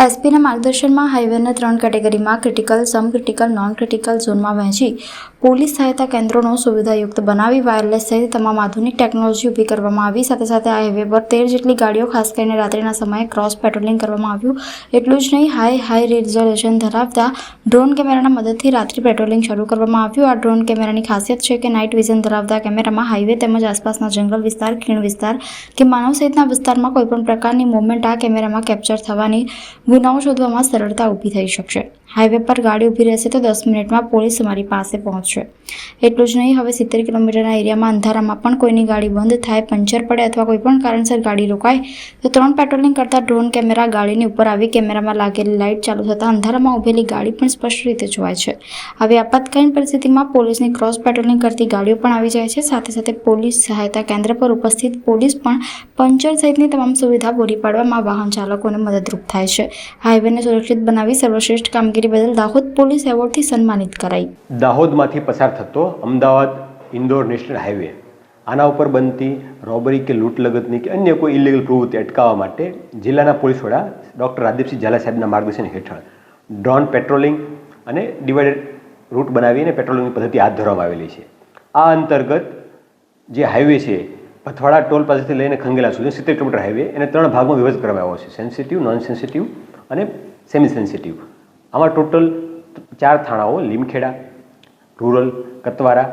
એસપીના માર્ગદર્શનમાં હાઈવેને ત્રણ કેટેગરીમાં critical semi critical non critical ઝોનમાં વહેંચી પોલીસ સહાયતા કેન્દ્રોનો સુવિધાયુક્ત બનાવી વાયરલેસ સહિત તમામ આધુનિક ટેકનોલોજી ઊભી કરવામાં આવી. સાથે સાથે આ હાઈવે પર તેર જેટલી ગાડીઓ, ખાસ કરીને રાત્રિના સમયે ક્રોસ પેટ્રોલિંગ કરવામાં આવ્યું. એટલું જ નહીં, હાઈ હાઈ રિઝોલ્યુશન ધરાવતા ડ્રોન કેમેરાના મદદથી રાત્રિ પેટ્રોલિંગ શરૂ કરવામાં આવ્યું. આ ડ્રોન કેમેરાની ખાસિયત છે કે નાઇટ વિઝન ધરાવતા કેમેરામાં હાઈવે તેમજ આસપાસના જંગલ વિસ્તાર, ખીણ વિસ્તાર કે માનવ સહિતના વિસ્તારમાં કોઈપણ પ્રકારની મૂવમેન્ટ આ કેમેરામાં કેપ્ચર થવાની ગુનાઓ શોધવામાં સરળતા ઊભી થઈ શકશે. હાઈવે પર ગાડી ઊભી રહેશે તો દસ મિનિટમાં પોલીસ તમારી પાસે પહોંચશે. એટલું જ નહીં, હવે સિત્તેર કિલોમીટરના એરિયામાં અંધારામાં પણ કોઈની ગાડી બંધ થાય, પંચર પડે અથવા કોઈ પણ કારણસર ગાડી રોકાય, તો ત્રણ પેટ્રોલિંગ કરતા ડ્રોન કેમેરા ગાડીની ઉપર આવી કેમેરામાં લાગેલી લાઇટ ચાલુ થતાં અંધારામાં ઊભેલી ગાડી પણ સ્પષ્ટ રીતે જોવાય છે. આવી આપાતકાલીન પરિસ્થિતિમાં પોલીસની ક્રોસ પેટ્રોલિંગ કરતી ગાડીઓ પણ આવી જાય છે. સાથે સાથે પોલીસ સહાયતા કેન્દ્ર પર ઉપસ્થિત પોલીસ પણ પંચર સહિતની તમામ સુવિધા પૂરી પાડવામાં વાહન ચાલકોને મદદરૂપ થાય છે. હાઈવેને સુરક્ષિત બનાવી સર્વશ્રેષ્ઠ કામગીરી બદલ દાહોદ પોલીસ એવોર્ડથી સન્માનિત કરાઈ. દાહોદમાંથી પસાર થતો અમદાવાદ ઇન્દોર નેશનલ હાઈવે, આના ઉપર બનતી રોબરી કે લૂંટ લગતની કે અન્ય કોઈ ઇલીગલ પ્રવૃત્તિ અટકાવવા માટે જિલ્લાના પોલીસ વડા ડૉક્ટર રાદીપસિંહ ઝાલા સાહેબના માર્ગદર્શન હેઠળ ડ્રોન પેટ્રોલિંગ અને ડિવાઇડેડ રૂટ બનાવીને પેટ્રોલિંગની પદ્ધતિ હાથ ધરવામાં આવેલી છે. આ અંતર્ગત જે હાઈવે છે, પથવાડા ટોલ પાસેથી લઈને ખંગેલા સુધી સિત્તેર કિલોમીટર હાઈવે, એને ત્રણ ભાગમાં વિભાજિત કરવામાં આવ્યો છે. સેન્સિટિવ નોન સેન્સિટિવ અને સેમી સેન્સિટિવ આમાં ટોટલ ચાર થાણાઓ, લીમખેડા, રૂરલ, કતવારા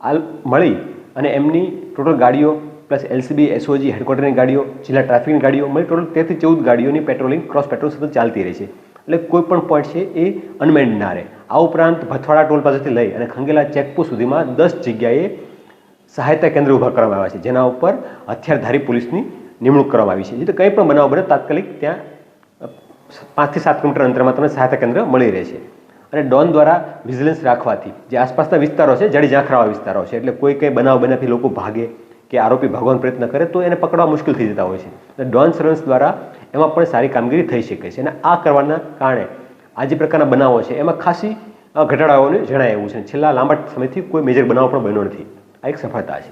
આ મળી અને એમની ટોટલ ગાડીઓ પ્લસ એલસીબી, એસઓજી, હેડક્વાર્ટરની ગાડીઓ, જિલ્લા ટ્રાફિકની ગાડીઓ, મળી ટોટલ તેરથી ચૌદ ગાડીઓની પેટ્રોલિંગ, ક્રોસ પેટ્રોલ સતત ચાલતી રહે છે. એટલે કોઈ પણ પોઈન્ટ છે એ અનમેન્ડ ના રહે. આ ઉપરાંત ભથવાડા ટોલ પાસેથી લઈ અને ખંગેલા ચેકપોસ્ટ સુધીમાં દસ જગ્યાએ સહાયતા કેન્દ્ર ઊભા કરવામાં આવ્યા છે, જેના ઉપર હથિયારધારી પોલીસની નિમણૂક કરવામાં આવી છે. જેથી કંઈ પણ બનાવ બને, તાત્કાલિક ત્યાં પાંચથી સાત કિલોમીટર અંતરમાં તમને સહાયતા કેન્દ્ર મળી રહે છે. અને ડોન દ્વારા વિજિલન્સ રાખવાથી જે આસપાસના વિસ્તારો છે, જડી ઝાંખરાવા વિસ્તારો છે, એટલે કોઈ કંઈ બનાવ બનાવથી લોકો ભાગે કે આરોપી ભાગવાનો પ્રયત્ન કરે, તો એને પકડવા મુશ્કેલ થઈ જતા હોય છે. અને ડોન સર્વેલન્સ દ્વારા એમાં પણ સારી કામગીરી થઈ શકે છે. અને આ કરવાના કારણે આ જે પ્રકારના બનાવો છે, એમાં ખાસી ઘટાડાઓને જણાય એવું છે. છેલ્લા લાંબા સમયથી કોઈ મેજર બનાવ પણ બન્યો નથી. આ એક સફળતા છે.